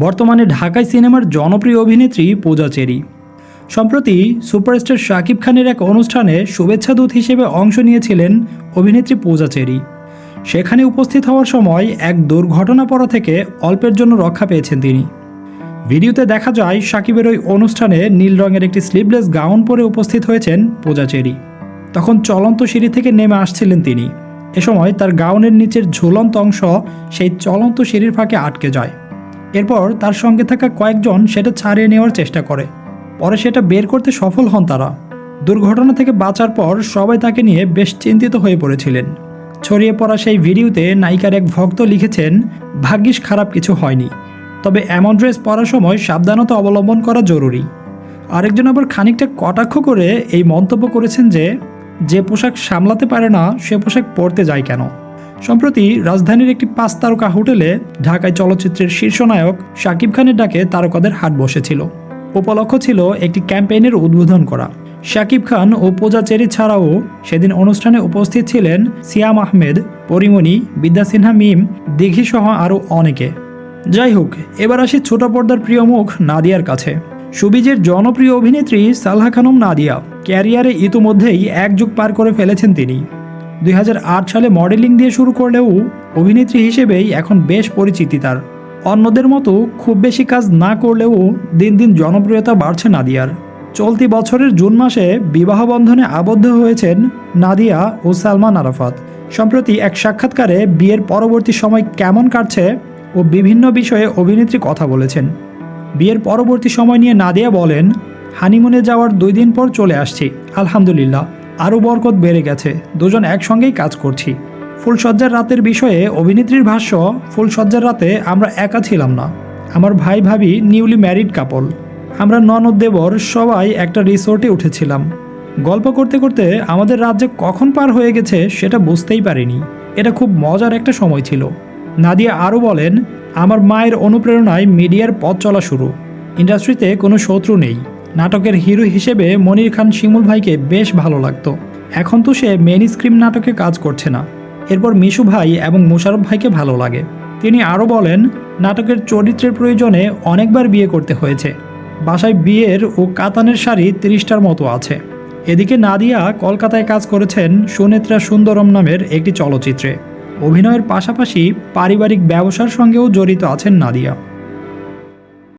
বর্তমানে ঢাকায় সিনেমার জনপ্রিয় অভিনেত্রী পূজা চেরি। সম্প্রতি সুপারস্টার শাকিব খানের এক অনুষ্ঠানে শুভেচ্ছা দূত হিসেবে অংশ নিয়েছিলেন অভিনেত্রী পূজা চেরি। সেখানে উপস্থিত হওয়ার সময় এক দুর্ঘটনা পড়া থেকে অল্পের জন্য রক্ষা পেয়েছেন তিনি। ভিডিওতে দেখা যায় সাকিবের ওই অনুষ্ঠানে নীল রঙের একটি স্লিভলেস গাউন পরে উপস্থিত হয়েছেন পূজা চেরি। তখন চলন্ত সিঁড়ি থেকে নেমে আসছিলেন তিনি। এ সময় তার গাউনের নিচের ঝুলন্ত অংশ সেই চলন্ত সিঁড়ির ফাঁকে আটকে যায়। এরপর তার সঙ্গে থাকা কয়েকজন সেটা ছাড়িয়ে নেওয়ার চেষ্টা করে। পরে সেটা বের করতে সফল হন তারা। দুর্ঘটনা থেকে বাঁচার পর সবাই তাকে নিয়ে বেশ চিন্তিত হয়ে পড়েছিলেন। ছড়িয়ে পড়া সেই ভিডিওতে নায়িকার এক ভক্ত লিখেছেন, ভাগ্যিস খারাপ কিছু হয়নি। তবে এমন ড্রেস পরার সময় সাবধানতা অবলম্বন করা জরুরি। আরেকজন আবার খানিকটা কটাক্ষ করে এই মন্তব্য করেছেন যে যে পোশাক সামলাতে পারে না, সে পোশাক পরতে যায় কেন? সম্প্রতি রাজধানীর একটি পাঁচ তারকা হোটেলে ঢাকায় চলচ্চিত্রের শীর্ষ নায়ক শাকিব খানের ডাকে তারকাদের হাট বসেছিল। উপলক্ষ ছিল একটি ক্যাম্পেইনের উদ্বোধন করা। শাকিব খান ও পূজা চেরি ছাড়াও সেদিন অনুষ্ঠানে উপস্থিত ছিলেন সিয়াম আহমেদ, পরিমণি, বিদ্যা সিনহা মিম, দিঘি সহ আরও অনেকে। যাই হোক, এবার আসি ছোট পর্দার প্রিয় মুখ নাদিয়ার কাছে। সুবিজের জনপ্রিয় অভিনেত্রী সালহা খানম নাদিয়া ক্যারিয়ারে ইতোমধ্যেই এক যুগ পার করে ফেলেছেন তিনি। দুই হাজার আট সালে মডেলিং দিয়ে শুরু করলেও অভিনেত্রী হিসেবেই এখন বেশ পরিচিতি তার। অন্যদের মতো খুব বেশি কাজ না করলেও দিন দিন জনপ্রিয়তা বাড়ছে নাদিয়ার। চলতি বছরের জুন মাসে বিবাহ বন্ধনে আবদ্ধ হয়েছেন নাদিয়া ও সালমান আরাফাত। সম্প্রতি এক সাক্ষাৎকারে বিয়ের পরবর্তী সময় কেমন কাটছে ও বিভিন্ন বিষয়ে অভিনেত্রী কথা বলেছেন। বিয়ের পরবর্তী সময় নিয়ে নাদিয়া বলেন, হানিমুনে যাওয়ার দুই দিন পর চলে আসছি। আলহামদুলিল্লাহ। আরও বরকত বেড়ে গেছে। দুজন একসঙ্গেই কাজ করছি। ফুলসজ্জার রাতের বিষয়ে অভিনেত্রীর ভাষ্য ফুলসজ্জার রাতে আমরা একা ছিলাম না। আমার ভাই ভাবি নিউলি ম্যারিড কাপল। আমরা ননদ দেবর সবাই একটা রিসোর্টে উঠেছিলাম। গল্প করতে করতে আমাদের রাজ্যে কখন পার হয়ে গেছে সেটা বুঝতেই পারিনি। এটা খুব মজার একটা সময় ছিল। নাদিয়া আরও বলেন, আমার মায়ের অনুপ্রেরণায় মিডিয়ার পথ চলা শুরু। ইন্ডাস্ট্রিতে কোনো শত্রু নেই। নাটকের হিরো হিসেবে মনির খান শিমুল ভাইকে বেশ ভালো লাগতো। এখন তো সে মেন স্ক্রিম নাটকে কাজ করছে না। এরপর মিশু ভাই এবং মুশারফ ভাইকে ভালো লাগে। তিনি আরও বলেন, নাটকের চরিত্রের প্রয়োজনে অনেকবার বিয়ে করতে হয়েছে। বাসায় বিয়ের ও কাতানের শাড়ি তিরিশটার মতো আছে। এদিকে নাদিয়া কলকাতায় কাজ করেছেন সুনেত্রা সুন্দরম নামের একটি চলচ্চিত্রে। অভিনয়ের পাশাপাশি পারিবারিক ব্যবসার সঙ্গেও জড়িত আছেন নাদিয়া।